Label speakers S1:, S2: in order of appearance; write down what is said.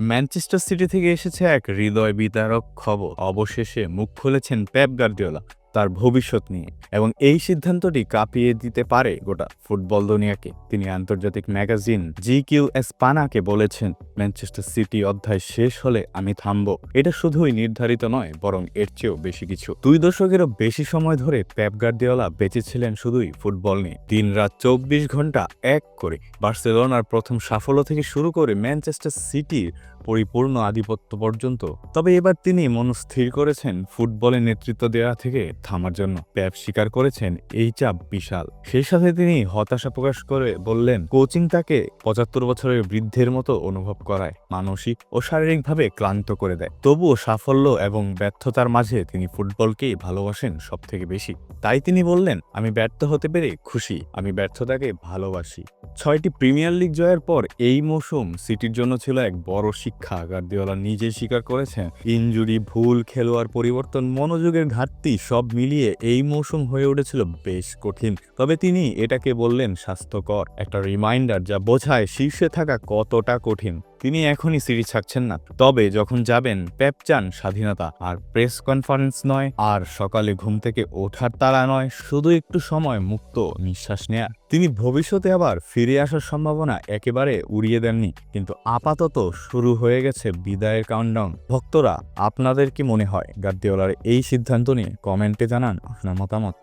S1: Manchester city থেকে এসেছে এক হৃদয় বিতারক খবর। অবশেষে মুখ খুলেছেন পেপ গার্দিওলা। তার ভবিষ্যৎ নিয়ে। এবং এই সিদ্ধান্তটি কাঁপিয়ে দিতে পারে গোটা ফুটবল দুনিয়াকে। তিনি আন্তর্জাতিক ম্যাগাজিন জি কিউ এসপানাকে বলেছেন, ম্যানচেস্টার সিটি অধ্যায় শেষ হলে আমি থামব। এটা শুধুই নির্ধারিত নয়, বরং এর চেয়েও বেশি কিছু। দুই দশকেরও বেশি সময় ধরে পেপ গার্দিওলা বেঁচেছিলেন শুধুই ফুটবল নিয়ে। দিন রাত চব্বিশ ঘণ্টা এক করে বার্সেলোনার প্রথম সাফল্য থেকে শুরু করে ম্যানচেস্টার সিটির পরিপূর্ণ আধিপত্য পর্যন্ত। তবে এবার তিনি মনস্থির করেছেন ফুটবলে নেতৃত্ব দেওয়া থেকে থামার জন্য। প্যাপ স্বীকার করেছেন এই চাপ বিশাল। সেই সাথে তিনি হতাশা প্রকাশ করে বললেন, কোচিং তাকে পঁচাত্তর বছরের বৃদ্ধের মতো অনুভব করায়, মানসিক ও শারীরিকভাবে ক্লান্ত করে দেয়। তবুও সাফল্য এবং ব্যর্থতার মাঝে তিনি ফুটবলকেই ভালোবাসেন সব থেকে বেশি। তাই তিনি বললেন, আমি ব্যর্থ হতে পেরে খুশি, আমি ব্যর্থতাকে ভালোবাসি। ছয়টি প্রিমিয়ার লিগ জয়ের পর এই মৌসুম সিটির জন্য ছিল এক বড় শিক্ষা গার্দিওলা নিজে স্বীকার করেছেন ইঞ্জুরি ভুল, খেলোয়াড় পরিবর্তন, মনোযোগের ঘাটতি সব মিলিয়ে এই মৌসুম হয়ে উঠেছিল বেশ কঠিন। তবে তিনি এটাকে বললেন স্বাস্থ্যকর। একটা রিমাইন্ডার যা বোঝায় শীর্ষে থাকা কতটা কঠিন। তিনি এখনই সিঁড়ি ছাড়ছেন না। তবে যখন যাবেন, পেপ চান স্বাধীনতা, আর প্রেস কনফারেন্স নয়, আর সকালে ঘুম থেকে ওঠার তাড়া নয়, শুধু একটু সময় মুক্ত নিঃশ্বাস নেয়া তিনি ভবিষ্যতে আবার ফিরে আসার সম্ভাবনা একেবারে উড়িয়ে দেননি, কিন্তু আপাতত শুরু হয়ে গেছে বিদায়ের কাউন্টডাউন ভক্তরা, আপনাদের কি মনে হয়? গার্দিওলার এই সিদ্ধান্ত নিয়ে কমেন্টে জানান আপনার মতামত।